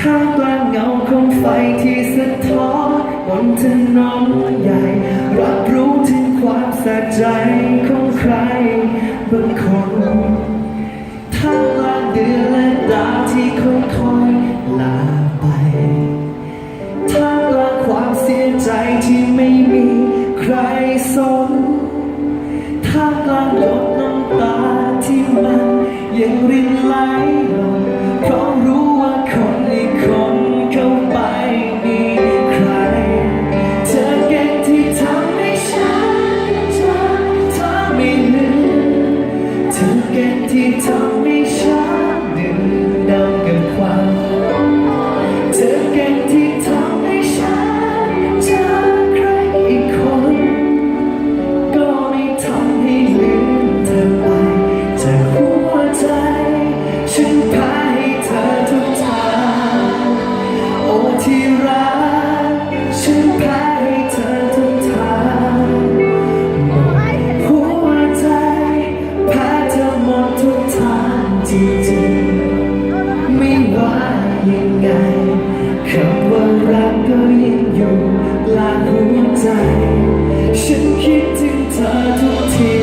ท่ามกลางเงาของไฟที่สะท้อนบนถนนใหญ่ รับรู้ถึงความสะใจของใครบางคนท่ามกลางเดือนและดาวที่ค่อยคอยลาไปท่ามกลางความเสียใจที่ไม่ ก่ง ใจ ฉันคิดถึงเธอทุกที